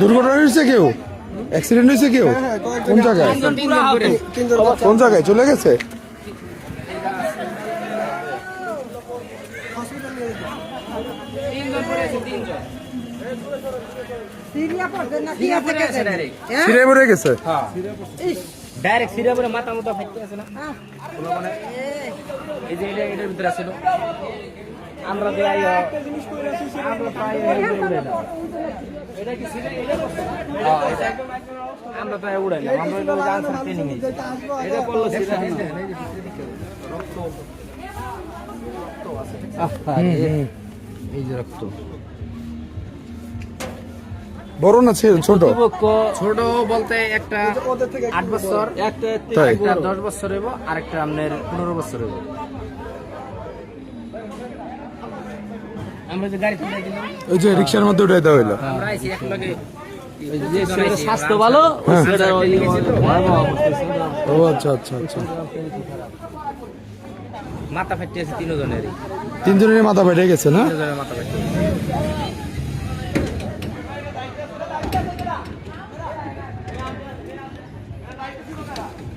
দুর্ঘটনা হয়েছে কেউ? অ্যাক্সিডেন্ট হয়েছে কেউ? কোন জায়গায়? কোন জায়গায়? চলে গেছে? সিরিয়া পড়ছে না কি আছে গেছে? হ্যাঁ ছিঁড়ে পড়ে গেছে? ডাইরেক্ট সিরিয়া পরে মাথা মতো ফাইতে আছে না? মানে এই যে এটা এটার ভিতরে ছিল আমরা আই আমরা প্রায় এটা কি সিরিয়া এটা? হ্যাঁ, এটা। আমরা প্রায় উড়ে না। আমরা এটা আনসার ট্রেনিং এটা করল সিরিয়া এই যে রক্ত। বড় না ছোট? ছোট বলতে একটা আট বছর একটা দশ বছর হইব আর একটা আপনার পনেরো বছর হইব। আমরা যে গাড়ি ওই যে রিক্সার মধ্যে উঠাই দেওয়া হইল। আমরা আইছি এক লগে স্বাস্থ্য ভালো হ্যাঁ। ও আচ্ছা আচ্ছা আচ্ছা। মাথা তিনজনেরই। মাথা ফেটে গেছে না? ফাটতে